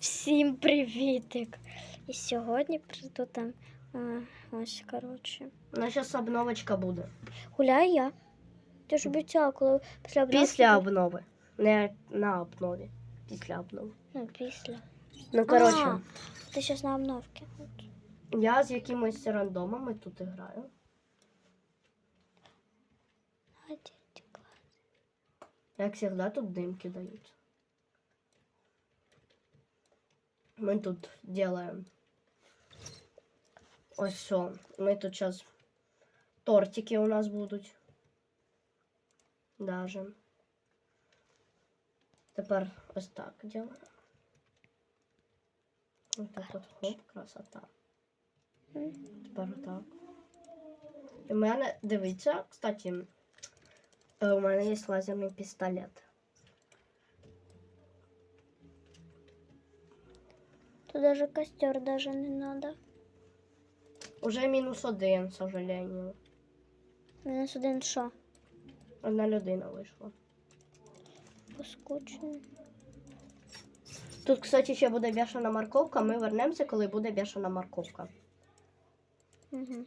Всім привітик! І сьогодні прийду там. А, ось, коротше. У нас зараз обновочка буде. Гуляю я. Ти ж обіцяла, коли після обновки. Після обнови. Не на обнові. Після обнови. Ну, після. Ну, коротше, А, ти зараз на обновці. Я з якимось рандомами тут граю. Як завжди, тут димки дають. Ми тут делаем. Ось все. Ми тут зараз тортики у нас будуть. Даже. Тепер ось так делаем. Ось так от хоп, красота. Тепер отак. І в мене, дивіться, кстати, е, у мене є лазерний пістолет. Тут даже костер даже не надо. Уже мінус один, сожалению. Мінус один що? Одна людина вийшла. Поскучно. Тут, кстати, ще буде бешена морковка. Ми вернемося, коли буде бешена морковка. Угу.